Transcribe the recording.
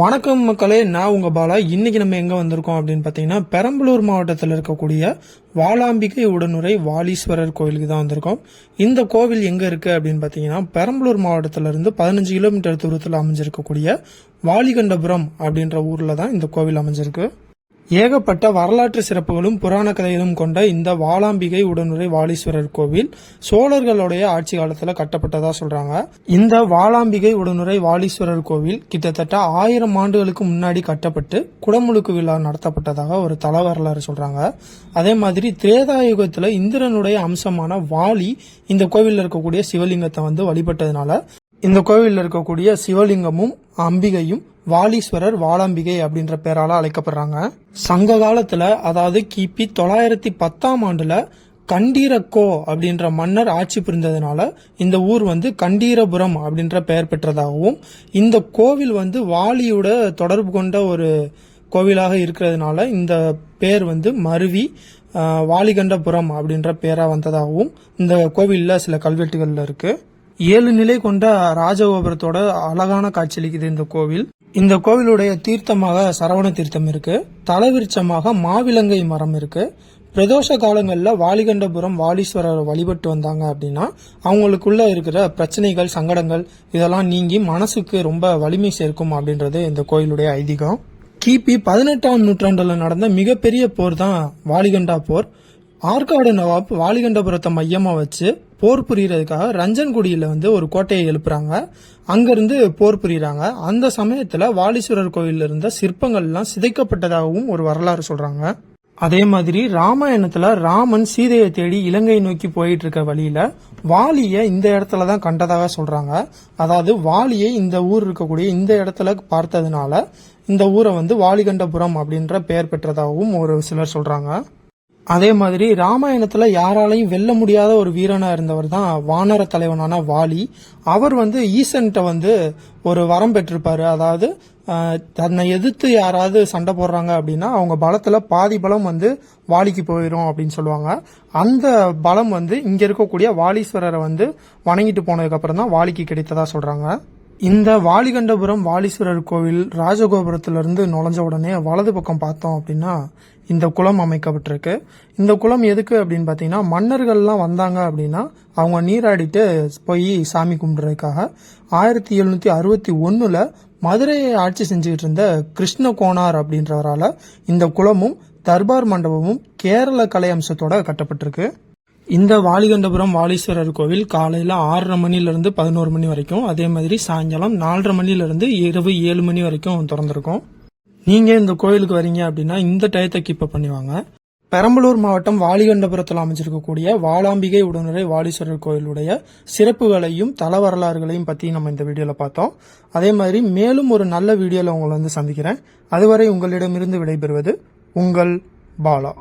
வணக்கம் மக்களே நான் உங்க பாலா. இன்னைக்கு நம்ம எங்க வந்திருக்கோம் அப்படின்னு பார்த்தீங்கன்னா பெரம்பலூர் மாவட்டத்தில் இருக்கக்கூடிய வாலாம்பிகை உடனுரை வாலீஸ்வரர் கோவிலுக்கு தான் வந்திருக்கோம். இந்த கோவில் எங்க இருக்கு அப்படின்னு பார்த்தீங்கன்னா பெரம்பலூர் மாவட்டத்துல இருந்து பதினஞ்சு கிலோமீட்டர் தூரத்தில் அமைஞ்சிருக்கக்கூடிய வாலிகண்டபுரம் அப்படின்ற ஊர்ல தான் இந்த கோவில் அமைஞ்சிருக்கு. ஏகப்பட்ட வரலாற்று சிறப்புகளும் புராண கதைகளும் கொண்ட இந்த வாலாம்பிகை உடனுரை வாலீஸ்வரர் கோவில் சோழர்களுடைய ஆட்சி காலத்துல கட்டப்பட்டதா சொல்றாங்க. இந்த வாளாம்பிகை உடனுரை வாலீஸ்வரர் கோவில் கிட்டத்தட்ட ஆயிரம் ஆண்டுகளுக்கு முன்னாடி கட்டப்பட்டு குடமுழுக்கு விழா நடத்தப்பட்டதாக ஒரு தல வரலாறு சொல்றாங்க. அதே மாதிரி திரேதாயுகத்துல இந்திரனுடைய அம்சமான வாலி இந்த கோவிலில் இருக்கக்கூடிய சிவலிங்கத்தை வந்து வழிபட்டதுனால இந்த கோவிலில் இருக்கக்கூடிய சிவலிங்கமும் அம்பிகையும் வாலீஸ்வரர் வாலாம்பிகை அப்படின்ற பேரால அழைக்கப்படுறாங்க. சங்க காலத்துல அதாவது கிபி தொள்ளாயிரத்தி பத்தாம் ஆண்டுல கண்டீரக்கோ அப்படின்ற மன்னர் ஆட்சி புரிந்ததுனால இந்த ஊர் வந்து கண்டீரபுரம் அப்படின்ற பெயர் பெற்றதாகவும் இந்த கோவில் வந்து வாலியோட தொடர்பு கொண்ட ஒரு கோவிலாக இருக்கிறதுனால இந்த பேர் வந்து மருவி வாலிகண்டபுரம் அப்படின்ற பேராக வந்ததாகவும் இந்த கோவிலில் சில கல்வெட்டுகளில் இருக்குது ஏழு நிலை கொண்ட ராஜகோபுரத்தோட அழகான காட்சியளிக்குது இந்த கோவில். இந்த கோவிலுடைய தீர்த்தமாக சரவண தீர்த்தம் இருக்கு. தலைவிருச்சமாக மாவிலங்கை மரம் இருக்கு. பிரதோஷ காலங்களில் வாலிகண்டபுரம் வாலீஸ்வரரை வழிபட்டு வந்தாங்க அப்படின்னா அவங்களுக்குள்ள இருக்கிற பிரச்சனைகள் சங்கடங்கள் இதெல்லாம் நீங்கி மனசுக்கு ரொம்ப வலிமை சேர்க்கும் அப்படின்றது இந்த கோயிலுடைய ஐதீகம். கிபி பதினெட்டாம் நூற்றாண்டுல நடந்த மிகப்பெரிய போர் தான் வாலிகண்டா போர். ஆற்காடு நவாப் வாலிகண்டபுரத்தை மையமா வச்சு போர் புரியறதுக்காக ரஞ்சன்குடியில வந்து ஒரு கோட்டையை எழுப்புறாங்க. அங்கிருந்து போர் புரியறாங்க. அந்த சமயத்துல வாலீஸ்வரர் கோயிலில் இருந்த சிற்பங்கள்லாம் சிதைக்கப்பட்டதாகவும் ஒரு வரலாறு சொல்றாங்க. அதே மாதிரி ராமாயணத்துல ராமன் சீதையை தேடி இலங்கை நோக்கி போயிட்டு இருக்க வழியில வாலிய இந்த இடத்துல தான் கண்டதாக சொல்றாங்க. அதாவது வாலியை இந்த ஊர் இருக்கக்கூடிய இந்த இடத்துல பார்த்ததுனால இந்த ஊரை வந்து வாலிகண்டபுரம் அப்படின்ற பெயர் பெற்றதாகவும் ஒரு சிலர் சொல்றாங்க. அதே மாதிரி ராமாயணத்துல யாராலையும் வெல்ல முடியாத ஒரு வீரனா இருந்தவர் தான் வானர தலைவனான வாலி. அவர் வந்து ஈசன்ட்ட வந்து ஒரு வரம் பெற்றிருப்பாரு. அதாவது தன்னை எதிர்த்து யாராவது சண்டை போடுறாங்க அப்படின்னா அவங்க பலத்துல பாதி பலம் வந்து வாலிக்கு போயிடும் அப்படின்னு சொல்லுவாங்க. அந்த பலம் வந்து இங்க இருக்கக்கூடிய வாலீஸ்வரரை வந்து வணங்கிட்டு போனதுக்கு அப்புறம் தான் வாலிக்கு கிடைத்ததா சொல்றாங்க. இந்த வாலிகண்டபுரம் வாலீஸ்வரர் கோவில் ராஜகோபுரத்திலிருந்து நுழைஞ்ச உடனே வலது பக்கம் பார்த்தோம் அப்படின்னா இந்த குளம் அமைக்கப்பட்டிருக்கு. இந்த குளம் எதுக்கு அப்படின்னு பார்த்தீங்கன்னா மன்னர்கள்லாம் வந்தாங்க அப்படின்னா அவங்க நீராடிட்டு போய் சாமி கும்பிடுறதுக்காக. ஆயிரத்தி எழுநூத்தி அறுபத்தி ஒன்னுல மதுரையை ஆட்சி செஞ்சுக்கிட்டு இருந்த கிருஷ்ண கோனார் அப்படின்றவரால இந்த குளமும் தர்பார் மண்டபமும் கேரள கலை அம்சத்தோட கட்டப்பட்டிருக்கு. இந்த வாலிகண்டபுரம் வாலீஸ்வரர் கோவில் காலையில் ஆறரை மணிலேருந்து பதினோரு மணி வரைக்கும் அதே மாதிரி சாயங்காலம் நாலரை மணிலேருந்து இரவு ஏழு மணி வரைக்கும் திறந்திருக்கும். நீங்கள் இந்த கோயிலுக்கு வரீங்க அப்படின்னா இந்த டயத்தை கீப் அப் பண்ணிவாங்க. பெரம்பலூர் மாவட்டம் வாலிகண்டபுரத்தில் அமைஞ்சிருக்கக்கூடிய வாலாம்பிகை உடனுரை வாலீஸ்வரர் கோயிலுடைய சிறப்புகளையும் தல வரலாறுகளையும் பற்றி நம்ம இந்த வீடியோவில் பார்த்தோம். அதே மாதிரி மேலும் ஒரு நல்ல வீடியோவில் உங்களை வந்து சந்திக்கிறேன். அதுவரை உங்களிடமிருந்து விடைபெறுவது உங்கள் பாலா.